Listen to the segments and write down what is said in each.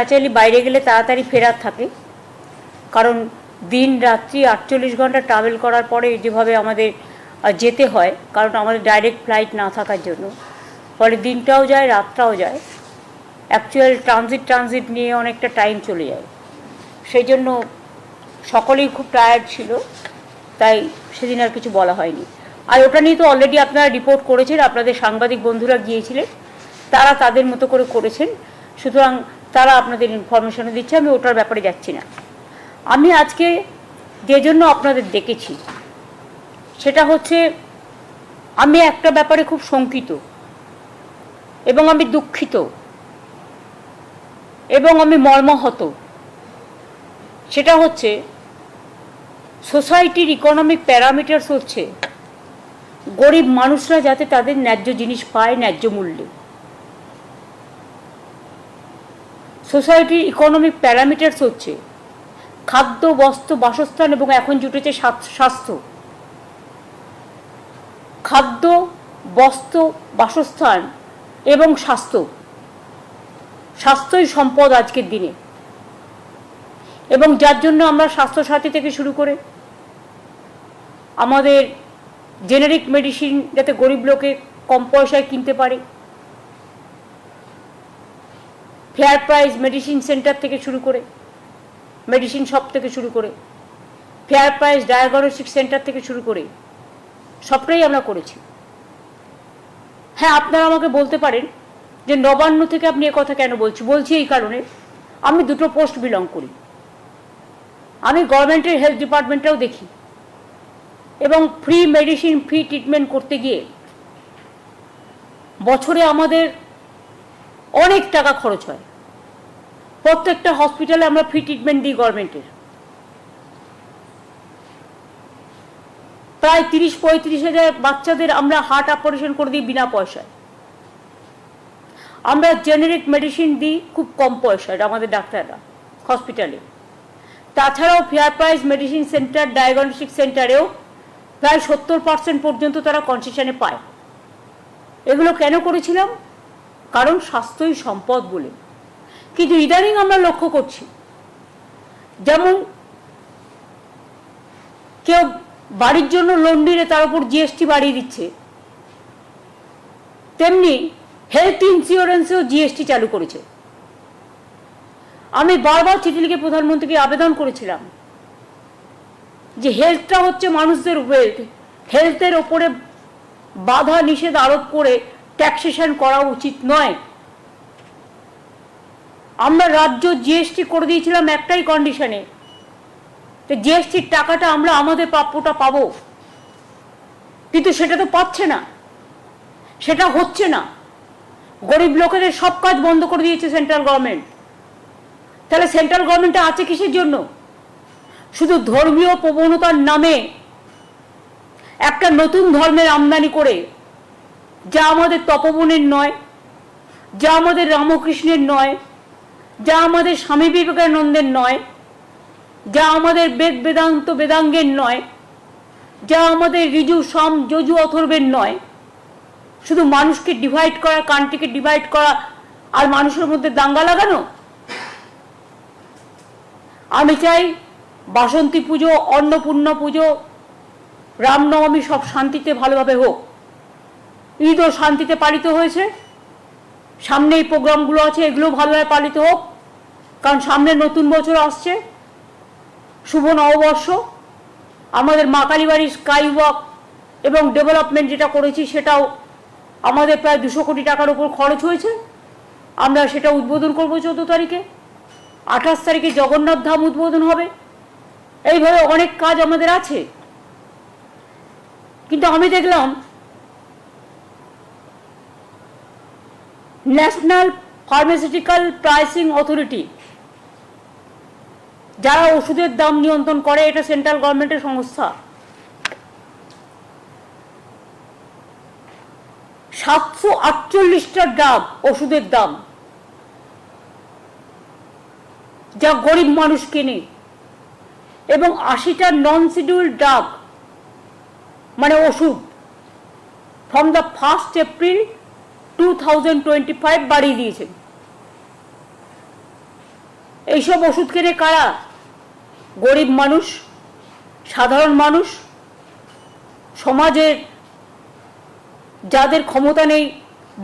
Naturally বাইরে গেলে তাড়াতাড়ি ফেরার থাকে। কারণ দিন রাত্রি আটচল্লিশ ঘণ্টা ট্রাভেল করার পরে যেভাবে আমাদের যেতে হয়, কারণ আমাদের ডাইরেক্ট ফ্লাইট না থাকার জন্য। ফলে দিনটাও যায়, রাতটাও যায়। অ্যাকচুয়াল ট্রানজিট ট্রানজিট নিয়ে অনেকটা টাইম চলে যায়। সেই জন্য সকলেই খুব টায়ার্ড ছিল, তাই সেদিন আর কিছু বলা হয়নি। আর ওটা নিয়ে তো অলরেডি আপনারা রিপোর্ট করেছেন, আপনাদের সাংবাদিক বন্ধুরা গিয়েছিলেন, তারা তাদের মতো করে করেছেন। সুতরাং তারা আপনাদের ইনফরমেশনও দিচ্ছে, আমি ওটার ব্যাপারে যাচ্ছি না। আমি আজকে যে জন্য আপনাদের ডেকেছি সেটা হচ্ছে আমি একটা ব্যাপারে খুব শঙ্কিত এবং আমি দুঃখিত এবং আমি মর্মাহত। সেটা হচ্ছে সোসাইটির ইকোনমিক প্যারামিটার্স হচ্ছে গরিব মানুষরা যাতে তাদের ন্যায্য জিনিস পায় ন্যায্য মূল্যে। সোসাইটির ইকোনমিক প্যারামিটার্স হচ্ছে। খাদ্য, বস্ত্র, বাসস্থান এবং এখন জুটেছে স্বাস্থ্য খাদ্য, বস্ত্র, বাসস্থান এবং স্বাস্থ্য। স্বাস্থ্যই সম্পদ আজকের দিনে। এবং যার জন্য আমরা স্বাস্থ্যসাথী থেকে শুরু করে আমাদের জেনারিক মেডিসিন যাতে গরিব লোকে কম পয়সায় কিনতে পারে ফেয়ার প্রাইস মেডিসিন সেন্টার থেকে শুরু করে মেডিসিন শপ থেকে শুরু করে ফেয়ার প্রাইস ডায়াগনস্টিক সেন্টার থেকে শুরু করে, সবটাই আমরা করেছি। হ্যাঁ আপনারা আমাকে বলতে পারেন যে নবান্ন থেকে আপনি এ কথা কেন বলছি? বলছি এই কারণে আমি দুটো পোস্ট বিলং করি। আমি গভর্নমেন্টের হেলথ ডিপার্টমেন্টটাও দেখি এবং ফ্রি মেডিসিন ফ্রি ট্রিটমেন্ট করতে গিয়ে বছরে আমাদের অনেক টাকা খরচ হয়। প্রত্যেকটা হসপিটালে আমরা ফ্রি ট্রিটমেন্ট দিই গভর্নমেন্টের প্রায় তিরিশ, পঁয়ত্রিশ হাজার বাচ্চাদের আমরা হার্ট অপারেশন করে দিই বিনা পয়সায়। আমরা জেনারিক মেডিসিন দিই খুব কম পয়সায় আমাদের ডাক্তাররা হসপিটালে তাছাড়াও fair price medicine centre diagnostic সেন্টারেও প্রায় সত্তর পার্সেন্ট পর্যন্ত তারা কনসেশনে পায়। এগুলো কেন করেছিলাম? কারণ স্বাস্থ্যই সম্পদ বলে। কিন্তু ইদানিং আমরা লক্ষ্য করছি, যেমন কেউ বাড়ির জন্য লোন নিলে তার উপর জিএসটি বাড়িয়ে দিচ্ছে, তেমনি হেলথ ইন্স্যুরেন্সেও জিএসটি চালু করেছে। আমি বারবার চিঠি লিখে প্রধানমন্ত্রীকে আবেদন করেছিলাম যে হেলথটা হচ্ছে মানুষদের ওয়েলথ হেলথের ওপরে বাধা নিষেধ আরোপ করে ট্যাক্সেশন করা উচিত নয়। আমরা রাজ্য জিএসটি করে দিয়েছিলাম একটাই কন্ডিশনে যে জিএসটির টাকাটা আমরা আমাদের প্রাপ্যটা পাবো। কিন্তু সেটা তো পাচ্ছে না। সেটা হচ্ছে না। গরিব লোকেদের সব কাজ বন্ধ করে দিয়েছে সেন্ট্রাল গভর্নমেন্ট তাহলে সেন্ট্রাল গভর্নমেন্টটা আছে কিসের জন্য? শুধু ধর্মীয় প্রবণতার নামে একটা নতুন ধর্মের আমদানি করে, যা আমাদের তপবনের নয়, যা আমাদের রামকৃষ্ণের নয় যা আমাদের স্বামী বিবেকানন্দের নয়, যা আমাদের বেদ বেদান্ত বেদাঙ্গের নয়, যা আমাদের ঋজু সম, যজু অথর্বের নয়। শুধু মানুষকে ডিভাইড করা, কান্ট্রিকে ডিভাইড করা, আর মানুষের মধ্যে দাঙ্গা লাগানো? আমি চাই বাসন্তী পুজো, অন্নপূর্ণা পুজো, রামনবমী সব শান্তিতে ভালোভাবে হোক। ঈদও শান্তিতে পালিত হয়েছে। সামনে এই প্রোগ্রামগুলো আছে এগুলো ভালোভাবে পালিত হোক। কারণ সামনে নতুন বছর আসছে। শুভ নববর্ষ। আমাদের মা কালীবাড়ির স্কাই ওয়াক এবং ডেভেলপমেন্ট যেটা করেছি সেটাও আমাদের প্রায় দুশো কোটি টাকার উপর খরচ হয়েছে। আমরা সেটা উদ্বোধন করব চোদ্দ তারিখে। আঠাশ তারিখে জগন্নাথ ধাম উদ্বোধন হবে। এইভাবে অনেক কাজ আমাদের আছে। কিন্তু আমি দেখলাম ন্যাশনাল ফার্মাসিউটিক্যাল প্রাইসিং অথরিটি যারা ওষুধের দাম নিয়ন্ত্রণ করে, এটা সেন্ট্রাল গভর্নমেন্টের সংস্থা। সাতশো আটচল্লিশটা ড্রাগ ওষুধের দাম। যা গরিব মানুষ কেনে এবং আশিটা নন শিডিউল ড্রাগ মানে ওষুধ from the first April two thousand twenty five বাড়িয়ে দিয়েছেন এইসব ওষুধ কেনে কারা গরিব মানুষ, সাধারণ মানুষ, সমাজের যাদের ক্ষমতা নেই,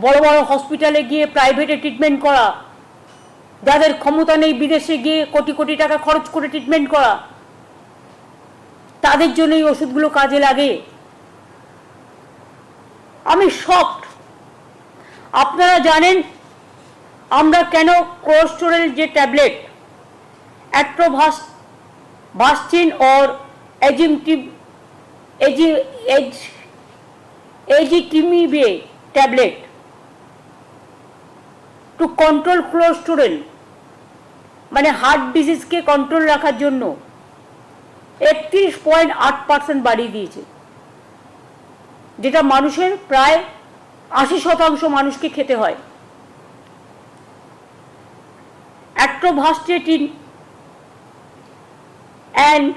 বড় বড় হসপিটালে গিয়ে প্রাইভেটে ট্রিটমেন্ট করা, যাদের ক্ষমতা নেই বিদেশে গিয়ে কোটি কোটি টাকা খরচ করে ট্রিটমেন্ট করা, তাদের জন্য এই ওষুধগুলো কাজে লাগে। আমি শকড আপনারা জানেন আমরা কেন কোলেস্টোরেল যে ট্যাবলেট অ্যাট্রোভাস এজিমটিভ এজি age ezetimibe tablet to control cholesterol মানে হার্ট ডিজিজকে কন্ট্রোল রাখার জন্য একত্রিশ পয়েন্ট আট পার্সেন্ট বাড়িয়ে দিয়েছে। যেটা মানুষের প্রায় আশি শতাংশ মানুষকে খেতে হয়। অ্যাট্রোভাস্টেটিন অ্যান্ড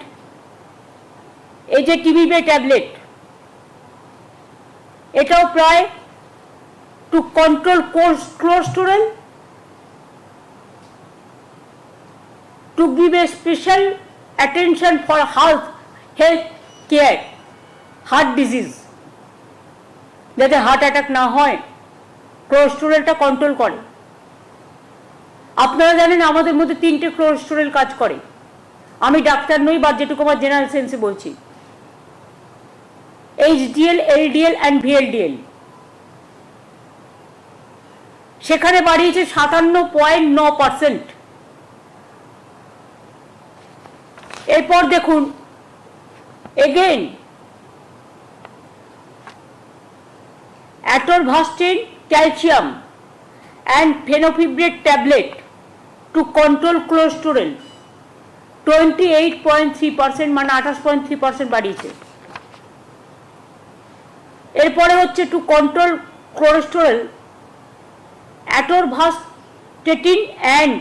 এই যে টিবিবে ট্যাবলেট এটাও প্রায় to control cholesterol to give a special attention for health health care, heart disease, যাতে হার্ট অ্যাটাক না হয় কোলেস্টোরেলটা কন্ট্রোল করে। আপনারা জানেন আমাদের মধ্যে তিনটে কোলেস্টোরেল কাজ করে। আমি ডাক্তার নই বা যেটুকু আমার জেনারেল সেন্সে বলছি। এইচডিএল এলডিএল অ্যান্ড ভিএলডিএল সেখানে বাড়িয়েছে সাতান্ন পয়েন্ট ন পার্সেন্ট। এরপর দেখুন again atorvastatin calcium and fenofibrate tablet to control cholesterol twenty eight point three percent মানে আঠাশ পয়েন্ট থ্রি পার্সেন্ট বাড়িয়েছে। এরপরে হচ্ছে to control cholesterol atorvastatin and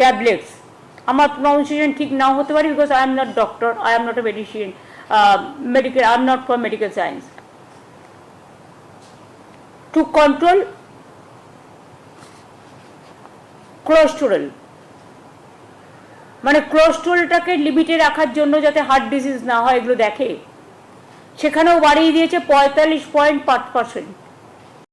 tablets আমার প্রনাউন্সিয়েশন ঠিক নাও হতে পারে because I am not doctor I am not a medicine medical I am not for medical science to control cholesterol মানে কোলেস্টোরেলটাকে লিমিটে রাখার জন্য যাতে হার্ট ডিজিজ না হয়, এগুলো দেখে। সেখানেও বাড়িয়ে দিয়েছে পঁয়তাল্লিশ পয়েন্ট পাঁচ পার্সেন্ট।